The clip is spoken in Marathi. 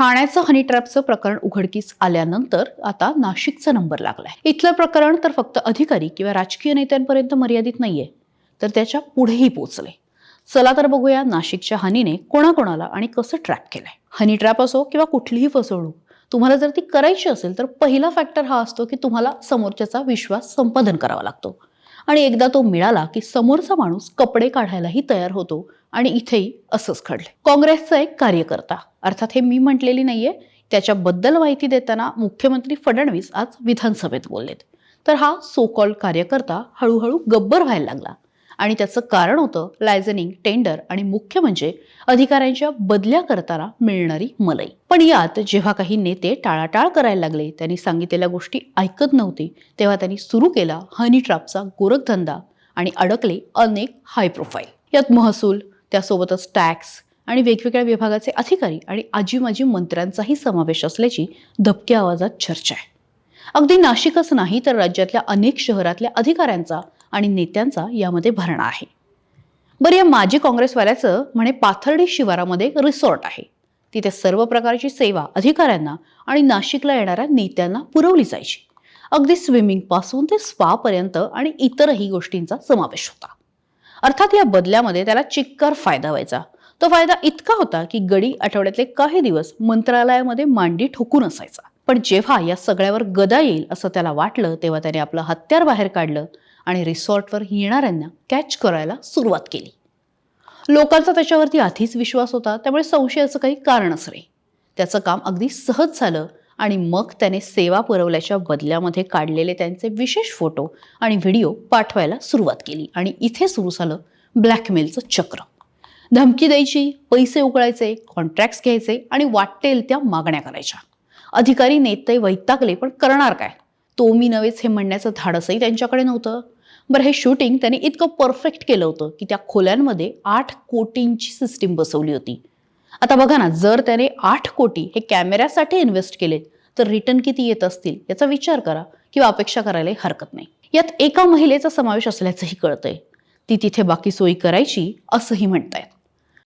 ठाण्याचं हनी ट्रॅपचं प्रकरण उघडकीस आल्यानंतर आता नाशिकचा नंबर लागलाय. इथलं प्रकरण तर फक्त अधिकारी किंवा राजकीय नेत्यांपर्यंत मर्यादित नाहीये. तर त्याच्या पुढेही पोचले चला तर बघूया नाशिकच्या हनीने कोणाकोणाला आणि कसं ट्रॅप केलंय. हनी ट्रॅप असो किंवा कुठलीही फसवणूक तुम्हाला जर ती करायची असेल तर पहिला फॅक्टर हा असतो की तुम्हाला समोरच्याचा विश्वास संपादन करावा लागतो. आणि एकदा तो मिळाला की समोरचा माणूस कपडे काढायलाही तयार होतो आणि इथेही असंच घडले काँग्रेसचा एक कार्यकर्ता अर्थात हे मी म्हटलेली नाहीये त्याच्याबद्दल माहिती देताना मुख्यमंत्री फडणवीस आज विधानसभेत बोललेत. तर हा सो कार्यकर्ता हळूहळू गब्बर व्हायला लागला. आणि त्याचं कारण होतं लायझनिंग टेंडर आणि मुख्य म्हणजे अधिकाऱ्यांच्या बदल्या करताना मिळणारी मलई. पण यात जेव्हा काही नेते टाळाटाळ करायला लागले त्यांनी सांगितलेल्या गोष्टी ऐकत नव्हती तेव्हा त्यांनी सुरू केला हनी ट्रॅपचा गोरखधंदा आणि अडकले अनेक हाय प्रोफाईल यात महसूल त्यासोबतच टॅक्स आणि वेगवेगळ्या विभागाचे अधिकारी आणि आजी माजी मंत्र्यांचाही समावेश असल्याची धपक्या आवाजात चर्चा आहे. अगदी नाशिकच नाही तर राज्यातल्या अनेक शहरातल्या अधिकाऱ्यांचा आणि नेत्यांचा यामध्ये भरणा आहे. बरं या माजी काँग्रेसवाल्याचं म्हणे पाथर्डी शिवारामध्ये रिसॉर्ट आहे. तिथे सर्व प्रकारची सेवा अधिकाऱ्यांना आणि नाशिकला येणाऱ्या नेत्यांना पुरवली जायची. अगदी स्विमिंगपासून ते स्पापर्यंत आणि इतरही गोष्टींचा समावेश होता. अर्थात या बदल्यामध्ये त्याला चिक्कार फायदा व्हायचा. तो फायदा इतका होता की गडी आठवड्यातले काही दिवस मंत्रालयामध्ये मांडी ठोकून असायचा. पण जेव्हा या सगळ्यावर गदा येईल असं त्याला वाटलं तेव्हा त्याने आपलं हत्यार बाहेर काढलं आणि रिसॉर्टवर येणाऱ्यांना कॅच करायला सुरुवात केली. लोकांचा त्याच्यावरती आधीच विश्वास होता त्यामुळे संशयाचं काही कारणच नाही. त्याचं काम अगदी सहज झालं आणि मग त्याने सेवा पुरवल्याच्या बदल्यामध्ये काढलेले त्यांचे विशेष फोटो आणि व्हिडिओ पाठवायला सुरुवात केली. आणि इथे सुरू झालं ब्लॅकमेलचं चक्र. धमकी द्यायची पैसे उकळायचे कॉन्ट्रॅक्ट्स घ्यायचे आणि वाटेल त्या मागण्या करायच्या. अधिकारी नेते वैतागले पण करणार काय? तो मी नव्हेच हे म्हणण्याचं धाडसही त्यांच्याकडे नव्हतं. बरं हे शूटिंग त्यांनी इतकं परफेक्ट केलं होतं की त्या खोल्यांमध्ये आठ कोटींची सिस्टीम बसवली होती. आता बघा ना जर त्याने आठ कोटी हे कॅमेऱ्यासाठी इन्व्हेस्ट केले तर रिटर्न किती येत असतील याचा विचार करा किंवा अपेक्षा करायलाही हरकत नाही. यात एका महिलेचा समावेश असल्याचंही कळतंय. ती तिथे बाकी सोयी करायची असंही म्हणतायत.